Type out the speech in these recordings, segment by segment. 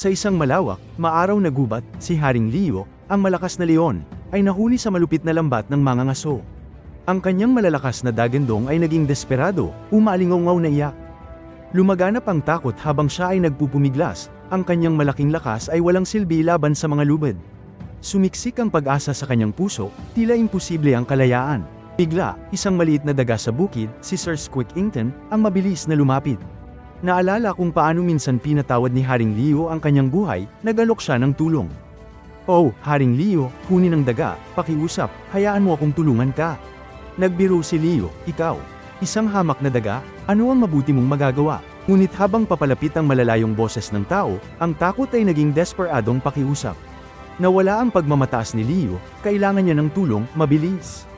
Sa isang malawak, maaraw na gubat, si Haring Leo, ang malakas na leon, ay nahuli sa malupit na lambat ng mga ngaso. Ang kanyang malalakas na dagandong ay naging desperado, umalingaw na iyak. Lumaganap ang takot habang siya ay nagpupumiglas, ang kanyang malaking lakas ay walang silbi laban sa mga lubid. Sumiksik ang pag-asa sa kanyang puso, tila imposible ang kalayaan. Bigla, isang maliit na daga sa bukid, si Sir Squeakington, ang mabilis na lumapit. Naalala kung paano minsan pinatawad ni Haring Leo ang kanyang buhay, nagalok siya ng tulong. Oh, Haring Leo, kunin ang daga, pakiusap, hayaan mo akong tulungan ka. Nagbiro si Leo, ikaw. Isang hamak na daga, ano ang mabuti mong magagawa? Ngunit habang papalapit ang malalayong boses ng tao, ang takot ay naging desperadong pakiusap. Nawala ang pagmamataas ni Leo, kailangan niya ng tulong, mabilis.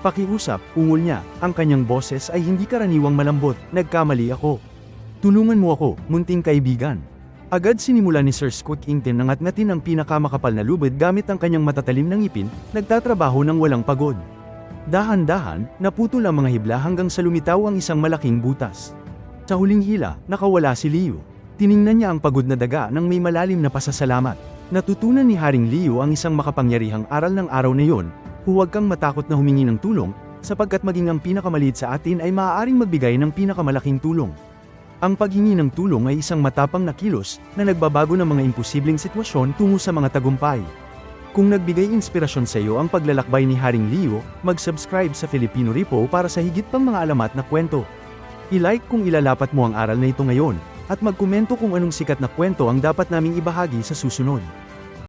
Pakiusap, ungol niya, ang kanyang boses ay hindi karaniwang malambot, nagkamali ako. Tulungan mo ako, munting kaibigan. Agad sinimula ni Sir Squeakington ang atnatin ang pinakamakapal na lubid gamit ang kanyang matatalim ng ipin, nagtatrabaho ng walang pagod. Dahan-dahan, naputol ang mga hibla hanggang sa lumitaw ang isang malaking butas. Sa huling hila, nakawala si Leo. Tiningnan niya ang pagod na daga ng may malalim na pasasalamat. Natutunan ni Haring Leo ang isang makapangyarihang aral ng araw na yon, huwag kang matakot na humingi ng tulong, sapagkat maging ang pinakamaliit sa atin ay maaaring magbigay ng pinakamalaking tulong. Ang paghingi ng tulong ay isang matapang na kilos na nagbabago ng mga imposibleng sitwasyon tungo sa mga tagumpay. Kung nagbigay inspirasyon sa iyo ang paglalakbay ni Haring Leo, mag-subscribe sa Filipino Repo para sa higit pang mga alamat na kwento. I-like kung ilalapat mo ang aral na ito ngayon, at magkomento kung anong sikat na kwento ang dapat naming ibahagi sa susunod.